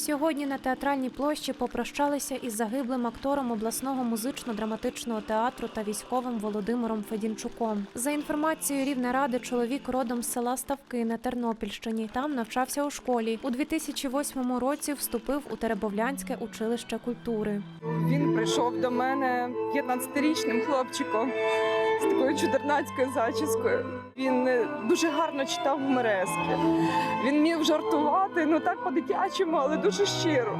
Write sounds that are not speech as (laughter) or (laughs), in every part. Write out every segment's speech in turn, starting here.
Сьогодні на театральній площі попрощалися із загиблим актором обласного музично-драматичного театру та військовим Володимиром Федінчуком. За інформацією Рівнеради, чоловік родом з села Ставки на Тернопільщині. Там навчався у школі. У 2008 році вступив у Теребовлянське училище культури. Він прийшов до мене 15-річним хлопчиком з такою чудернацькою зачіскою. Він е, дуже гарно читав гуморески. Він міг жартувати, ну так по-дитячому, але дуже щиро.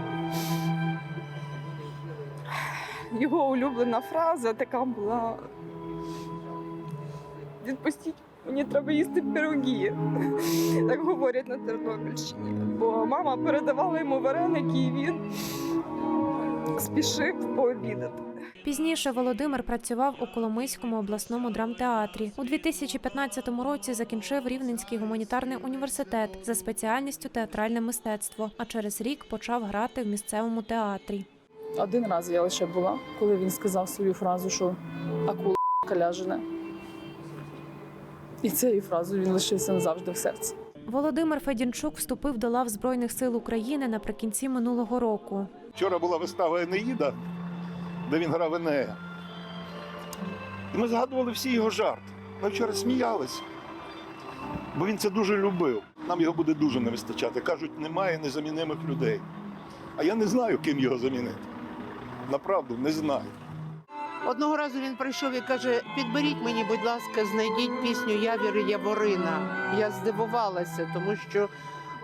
Його улюблена фраза така була. Відпустіть, мені треба їсти пироги. (laughs) Так говорять на Тернопільщині. Бо мама передавала йому вареники, і він спішив пообідати. Пізніше Володимир працював у Коломийському обласному драмтеатрі. У 2015 році закінчив Рівненський гуманітарний університет за спеціальністю театральне мистецтво, а через рік почав грати в місцевому театрі. Один раз я лише була, коли він сказав свою фразу, що акула ляжене. І цією фразою він лишився назавжди в серці. Володимир Федінчук вступив до лав Збройних сил України наприкінці минулого року. Вчора була вистава Енеїда, де він грав Енея. І ми згадували всі його жарти. Ми вчора сміялися, бо він це дуже любив. Нам його буде дуже не вистачати. Кажуть, немає незамінимих людей. А я не знаю, ким його замінити. Направду, не знаю. Одного разу він прийшов і каже: підберіть мені, будь ласка, знайдіть пісню Явір Яворина. Я здивувалася, тому що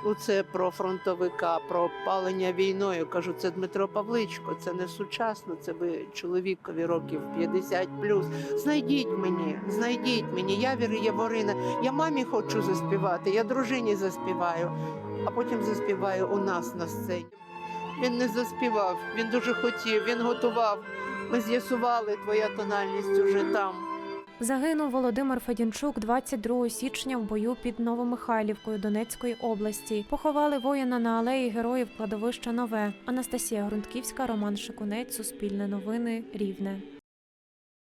ну, це про фронтовика, про опалення війною. Кажу, це Дмитро Павличко, це не сучасно, це ви чоловікові років 50 Знайдіть мені, знайдіть мені я Явір Яворина. Я мамі хочу заспівати, я дружині заспіваю, а потім заспіваю у нас на сцені. Він не заспівав, він дуже хотів, він готував. Ми з'ясували, твоя тональність уже там. Загинув Володимир Федінчук 22 січня в бою під Новомихайлівкою Донецької області. Поховали воїна на алеї героїв кладовища Нове. Анастасія Грунтківська, Роман Шикунець, Суспільне новини, Рівне.